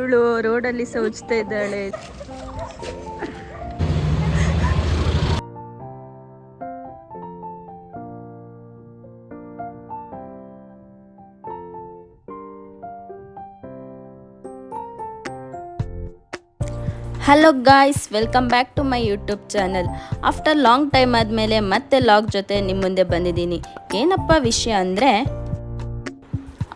ಇವಳು ರೋಡಲ್ಲಿ ಸೌಚ್ತಾ ಇದ್ದಾಳೆ. Hello guys welcome back to my YouTube channel after long time ಆದಮೇಲೆ ಮತ್ತೆ ಲಾಗ್ ಜೊತೆ ನಿಮ್ಮ ಮುಂದೆ ಬಂದಿದ್ದೀನಿ. ಏನಪ್ಪ ವಿಷಯ ಅಂದರೆ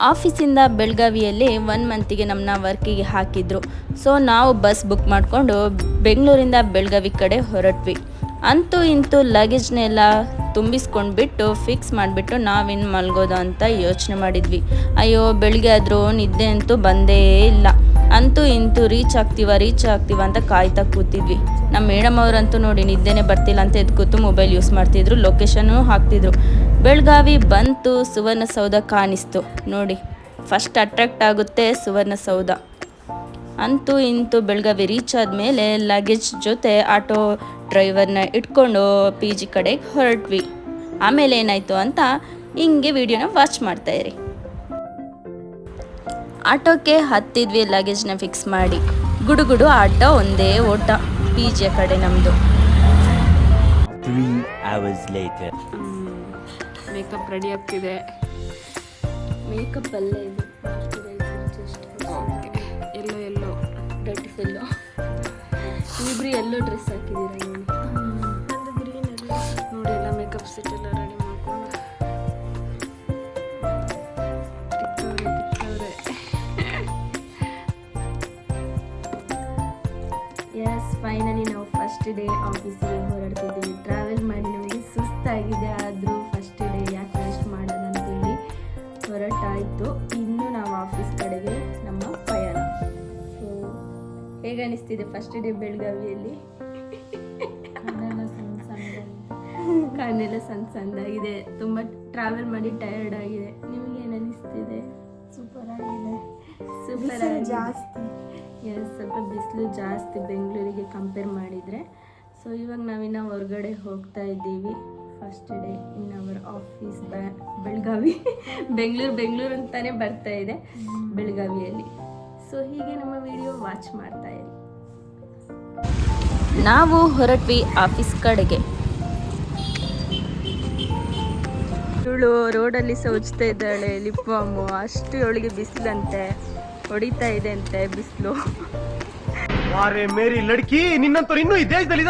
ಆಫೀಸಿಂದ ಬೆಳಗಾವಿಯಲ್ಲಿ ಒನ್ ಮಂತಿಗೆ ನಮ್ಮನ್ನ ವರ್ಕಿಗೆ ಹಾಕಿದ್ರು. ಸೊ ನಾವು ಬಸ್ ಬುಕ್ ಮಾಡಿಕೊಂಡು ಬೆಂಗಳೂರಿಂದ ಬೆಳಗಾವಿ ಕಡೆ ಹೊರಟ್ವಿ. ಅಂತೂ ಇಂತೂ ಲಗೇಜ್ನೆಲ್ಲ ತುಂಬಿಸ್ಕೊಂಡ್ಬಿಟ್ಟು ಫಿಕ್ಸ್ ಮಾಡಿಬಿಟ್ಟು ನಾವಿನ್ನು ಮಲ್ಗೋದು ಅಂತ ಯೋಚನೆ ಮಾಡಿದ್ವಿ. ಅಯ್ಯೋ, ಬೆಳಗ್ಗೆ ಆದರೂ ನಿದ್ದೆ ಅಂತೂ ಬಂದೇ ಇಲ್ಲ. ಅಂತೂ ಇಂತೂ ರೀಚ್ ಆಗ್ತೀವ ರೀಚ್ ಆಗ್ತೀವ ಅಂತ ಕಾಯ್ತಾ ಕೂತಿದ್ವಿ. ನಮ್ಮ ಮೇಡಮ್ ಅವರಂತೂ ನೋಡಿ ನಿದ್ದೆನೇ ಬರ್ತಿಲ್ಲ ಅಂತ ಎದ್ದು ಮೊಬೈಲ್ ಯೂಸ್ ಮಾಡ್ತಿದ್ರು ಲೊಕೇಶನ್ನು ಹಾಕ್ತಿದ್ರು. ಬೆಳಗಾವಿ ಬಂತು ಸುವರ್ಣಸೌಧ ಕಾಣಿಸ್ತು. ನೋಡಿ ಫಸ್ಟ್ ಅಟ್ರಾಕ್ಟ್ ಆಗುತ್ತೆ ಸುವರ್ಣಸೌಧ. ಅಂತೂ ಇಂತೂ ಬೆಳಗಾವಿ ರೀಚ್ ಆದಮೇಲೆ ಲಗೇಜ್ ಜೊತೆ ಆಟೋ ಡ್ರೈವರ್ನ ಇಟ್ಕೊಂಡು ಪಿ ಜಿ ಕಡೆಗೆ ಹೊರಟ್ವಿ. ಆಮೇಲೆ ಏನಾಯಿತು ಅಂತ ಹಿಂಗೆ ವಿಡಿಯೋನ ವಾಚ್ ಮಾಡ್ತಾ ಇರಿ. ಆಟೋಕ್ಕೆ ಹತ್ತಿದ್ವಿ ಲಗೇಜ್ನ ಫಿಕ್ಸ್ ಮಾಡಿ. ಗುಡುಗುಡು ಆಟೋ ಒಂದೇ ಓಟ ಪಿ ಜಿಯ ಕಡೆ ನಮ್ಮದು 3 hours later. ಮೇಕಪ್ ರೆಡಿ ಆಗ್ತಿದೆ. ಮೇಕಪ್ ಅಲ್ಲೇ ಇದು ಎಲ್ಲೋ ಎಲ್ಲೋ. ಡರ್ಟಿ ಎಲ್ಲೋ ಇಬ್ರು ಎಲ್ಲೋ ಡ್ರೆಸ್ ಹಾಕಿದ್ದೀರಾ ನೋಡಿ? ಎಲ್ಲ ಮೇಕಪ್ ಸೆಟ್ ಎಲ್ಲ ರೆಡಿ ಮಾಡ್ಕೊಂಡು. ಎಸ್ ಫೈನಲಿ ನಾವು ಫಸ್ಟ್ ಡೇ ಆಫೀಸಿಗೆ ಹೊರಡ್ತಿದ್ದೀವಿ ಅನಿಸ್ತಿದೆ ಫಸ್ಟ್ ಡೇ ಬೆಳಗಾವಿಯಲ್ಲಿ. ಕಣ್ಣೆಲ್ಲ ಸಣ್ಣ ಸಣ್ಣದಾಗಿದೆ. ತುಂಬ ಟ್ರಾವೆಲ್ ಮಾಡಿ ಟಯರ್ಡ್ ಆಗಿದೆ. ನಿಮಗೆ ಏನು ಅನಿಸ್ತಿದೆ? ಸೂಪರ್ ಆಗಿದೆ. ಸೂಪರ್ ಜಾಸ್ತಿ. ಎಸ್ ಸ್ವಲ್ಪ ಬಿಸಿಲು ಜಾಸ್ತಿ ಬೆಂಗಳೂರಿಗೆ ಕಂಪೇರ್ ಮಾಡಿದರೆ. ಸೊ ಇವಾಗ ನಾವಿನ್ನು ಹೊರಗಡೆ ಹೋಗ್ತಾ ಇದ್ದೀವಿ. First day in our office Belagavi. Bengaluru Bengaluru ಅಂತಾನೆ ಬರ್ತಾ ಇದೆ ಬೆಳಗಾವಿಯಲ್ಲಿ. ಸೊ ಹೀಗೆ ನಮ್ಮ ವಿಡಿಯೋ ವಾಚ್ ಮಾಡ್ತಾ ಇರಿ ನಾವು ಹೊರಟ್ವಿ ಆಫೀಸ್ ಕಡೆಗೆ. ಇವಳು ರೋಡಲ್ಲಿ ಸೌಚ್ತಾ ಇದ್ದಾಳೆ ಲಿಪ್ ಬಾಮು ಅಷ್ಟು ಇವಳಿಗೆ ಬಿಸಿಲಂತೆ ಹೊಡಿತಾ ಇದೆ ಅಂತೆ ಬಿಸಿಲು. ಲಡ್ಕಿ ನಿನ್ನಂತವ್ರು ಇನ್ನೂ ಈ ದೇಶದಲ್ಲಿ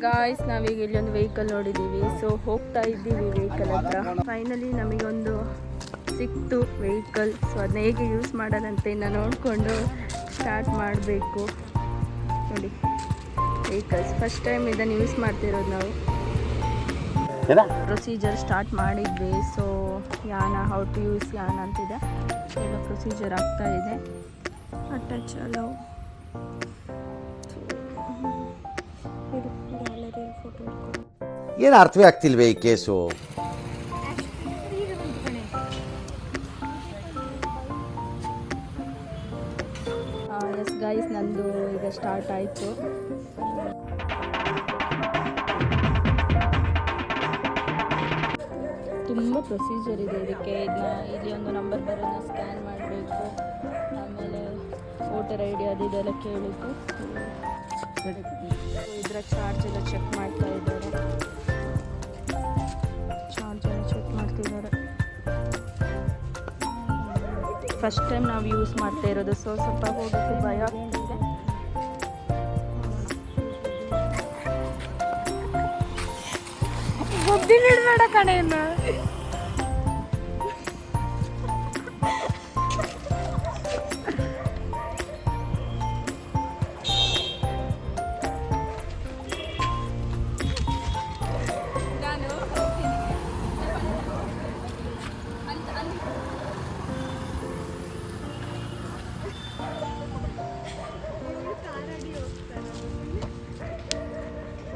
ಗಾಯ್ಸ್ ನಾವೀಗ ಇಲ್ಲಿ ಒಂದು ವೆಹಿಕಲ್ ನೋಡಿದ್ದೀವಿ ಸೊ ಹೋಗ್ತಾ ಇದ್ದೀವಿ ವೆಹಿಕಲ್ ಹತ್ರ. ಫೈನಲಿ ನಮಗೊಂದು ಸಿಕ್ತು ವೆಹಿಕಲ್ ಸೊ ಅದನ್ನ ಹೇಗೆ ಯೂಸ್ ಮಾಡೋದಂತ ಇನ್ನು ನೋಡಿಕೊಂಡು ಸ್ಟಾರ್ಟ್ ಮಾಡಬೇಕು. ನೋಡಿ. ವೆಹಿಕಲ್ಸ್ ಫಸ್ಟ್ ಟೈಮ್ ಇದನ್ನು ಯೂಸ್ ಮಾಡ್ತಿರೋದು ನಾವು. ಪ್ರೊಸೀಜರ್ ಸ್ಟಾರ್ಟ್ ಮಾಡಿದ್ವಿ. ಸೊ ಯಾನ ಹೌ ಟು ಯೂಸ್ ಯಾನ ಅಂತಿದೆ. ಎಲ್ಲ ಪ್ರೊಸೀಜರ್ ಆಗ್ತಾ ಇದೆ. ಅಟ್ಯಾಚ್ ಅಲೋ ಏನು ಅರ್ಥವೇ ಆಗ್ತಿಲ್ವೇ ಈ ಕೇಸು ಗೈಸ್ ನಂದು ಈಗ ಸ್ಟಾರ್ಟ್ ಆಯಿತು. ತುಂಬ ಪ್ರೊಸೀಜರ್ ಇದೆ ಇದಕ್ಕೆ. ಇದನ್ನ ಇಲ್ಲಿ ಒಂದು ನಂಬರ್ ಬರೋದನ್ನ ಸ್ಕ್ಯಾನ್ ಮಾಡಬೇಕು. ಆಮೇಲೆ ವೋಟರ್ ಐ ಡಿ ಅದು ಇದೆಲ್ಲ ಕೇಳಿದ್ದು. ಇದರ ಚಾರ್ಜ್ ಎಲ್ಲ ಚೆಕ್ ಮಾಡ್ತಾ ಇದ್ದಾರೆ ಫಸ್ಟ್ ಟೈಮ್ ನಾವು ಯೂಸ್ ಮಾಡ್ತಾ ಇರೋದು. ಸೊ ಸ್ವಲ್ಪ ಹೋಗೋಕ್ಕೆ ಭಯ ಆಗ್ತಿದೆ. ಬುದ್ಧಿ ಬಿಡ್ಬೇಡ ಕಡೆಯನ್ನ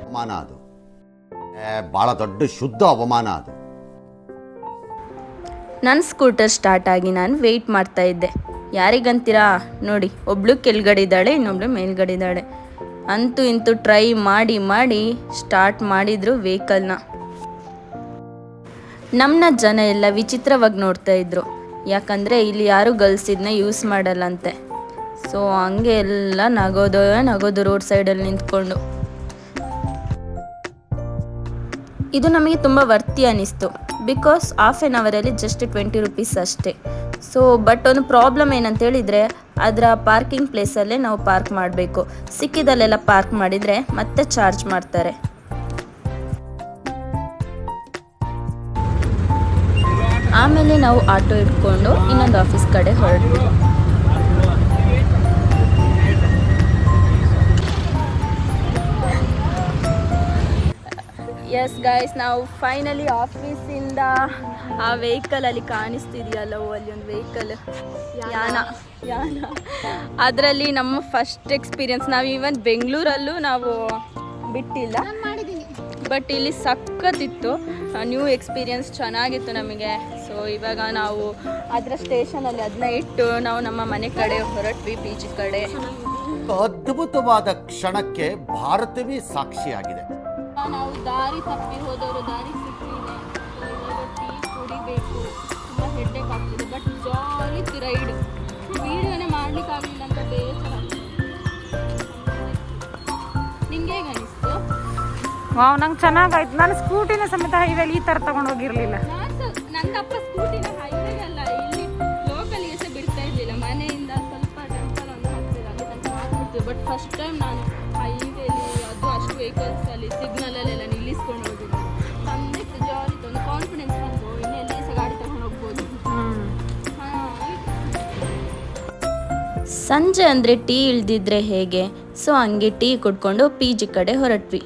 ಅವಮಾನ ಅದು. ಭಾಳ ದೊಡ್ಡ ಶುದ್ಧ ಅವಮಾನ ಅದು. ನನ್ನ ಸ್ಕೂಟರ್ ಸ್ಟಾರ್ಟ್ ಆಗಿ ನಾನು ವೆಯ್ಟ್ ಮಾಡ್ತಾ ಇದ್ದೆ. ಯಾರಿಗಂತೀರಾ? ನೋಡಿ, ಒಬ್ಳು ಕೆಳಗಡೆ ಇದ್ದಾಳೆ ಇನ್ನೊಬ್ಳು ಮೇಲ್ಗಡೆ ಇದ್ದಾಳೆ ಅಂತೂ ಇಂತೂ ಟ್ರೈ ಮಾಡಿ ಮಾಡಿ ಸ್ಟಾರ್ಟ್ ಮಾಡಿದ್ರು ವೆಹಿಕಲ್ನ ನಮ್ಮನ್ನ ಜನ ಎಲ್ಲ ವಿಚಿತ್ರವಾಗಿ ನೋಡ್ತಾ ಇದ್ರು. ಯಾಕಂದರೆ ಇಲ್ಲಿ ಯಾರು ಗರ್ಲ್ಸ್ ಇದನ್ನ ಯೂಸ್ ಮಾಡಲ್ಲಂತೆ. ಸೊ ಹಂಗೆ ಎಲ್ಲ ನಗೋದು ನಗೋದು ರೋಡ್ ಸೈಡಲ್ಲಿ ನಿಂತ್ಕೊಂಡು. ಇದು ನಮಗೆ ತುಂಬ ವರ್ತಿ ಅನ್ನಿಸ್ತು ಬಿಕಾಸ್ ಹಾಫ್ ಆನ್ ಅವರಲ್ಲಿ ಜಸ್ಟ್ ಟ್ವೆಂಟಿ ರುಪೀಸ್ ಅಷ್ಟೇ. ಸೊ ಬಟ್ ಒಂದು ಪ್ರಾಬ್ಲಮ್ ಏನಂತ ಹೇಳಿದರೆ ಅದರ ಪಾರ್ಕಿಂಗ್ ಪ್ಲೇಸಲ್ಲೇ ನಾವು ಪಾರ್ಕ್ ಮಾಡಬೇಕು. ಸಿಕ್ಕಿದಲ್ಲೆಲ್ಲ ಪಾರ್ಕ್ ಮಾಡಿದರೆ ಮತ್ತೆ ಚಾರ್ಜ್ ಮಾಡ್ತಾರೆ. ಆಮೇಲೆ ನಾವು ಆಟೋ ಇಟ್ಕೊಂಡು ಇನ್ನೊಂದು ಆಫೀಸ್ ಕಡೆ ಹೊರಟ್ವಿ. ಎಸ್ ಗೈಸ್ ನಾವು ಫೈನಲಿ ಆಫೀಸಿಂದ ಆ ವೆಹಿಕಲ್ ಅಲ್ಲಿ ಕಾಣಿಸ್ತಿದೆಯಲ್ಲ ಅಲ್ಲಿ ಒಂದು ವೆಹಿಕಲ್ ಯಾನ. ಯಾನ. ಅದರಲ್ಲಿ ನಮ್ಮ ಫಸ್ಟ್ ಎಕ್ಸ್ಪೀರಿಯನ್ಸ್ ನಾವು ಈವನ್ ಬೆಂಗಳೂರಲ್ಲೂ ನಾವು ಬಿಟ್ಟಿಲ್ಲ. ಬಟ್ ಇಲ್ಲಿ ಸಖತ್ತಿತ್ತು. ನ್ಯೂ ಎಕ್ಸ್ಪೀರಿಯನ್ಸ್ ಚೆನ್ನಾಗಿತ್ತು ನಮಗೆ. ಸೊ ಇವಾಗ ನಾವು ಅದರ ಸ್ಟೇಷನಲ್ಲಿ ಅದನ್ನ ಇಟ್ಟು ನಾವು ನಮ್ಮ ಮನೆ ಕಡೆ ಹೊರಟ್ವಿ ಬೀಚ್ ಕಡೆ. ಅದ್ಭುತವಾದ ಕ್ಷಣಕ್ಕೆ ಭಾರತವೇ ಸಾಕ್ಷಿಯಾಗಿದೆ. ದಾರಿ ತಪ್ಪಿ ಹೋದವರು ದಾರಿ ಸಿಕ್ಕಿದೆ ಟೀ ಕುಡಿಬೇಕು. ತುಂಬ ಹೆಡ್ಡೇಕ್ ಆಗ್ತಿದೆ. ಬಟ್ ಜಾಲಿ ರೈಡ್ ವೀಡಿಯೋನೇ ಮಾಡ್ಲಿಕ್ಕಾಗಲಿಲ್ಲ ಅಂತ ಬೇಸರ. ನಿಂಗೆ ಹೇಗೆ ಅನಿಸ್ತು? ವಾವ್ ನಂಗೆ ಚೆನ್ನಾಗಾಯ್ತು. ನಾನು ಸ್ಕೂಟಿನ ಸಮೇತ ಹೈವೇಲಿ ಈ ಥರ ತಗೊಂಡು ಹೋಗಿರಲಿಲ್ಲ. ನಾನು ನನ್ನ ಅಪ್ಪ ಸ್ಕೂಟಿನ ಹೈವೇಗಲ್ಲ ಇಲ್ಲಿ ಲೋಕಲ್ ಸಹ ಬಿಡ್ತಾ ಇರಲಿಲ್ಲ. ಮನೆಯಿಂದ ಸ್ವಲ್ಪ ಟೆಂಪಲ್ ಒಂದು ಹಾಕ್ತಿಲ್ಲ ಅಲ್ಲಿ ತನಕ ಬಟ್ ಫಸ್ಟ್ ಟೈಮ್ ನಾನು ಹೈವೇಲಿ ಅದು ಅಷ್ಟು ವೆಹಿಕಲ್ಸ್ ಅಲ್ಲಿ ಸಂಜೆ ಅಂದರೆ ಟೀ ಇಳ್ದಿದ್ರೆ ಹೇಗೆ? ಸೊ ಹಂಗೆ ಟೀ ಕುಡ್ಕೊಂಡು ಪಿ ಜಿ ಕಡೆ ಹೊರಟ್ವಿ.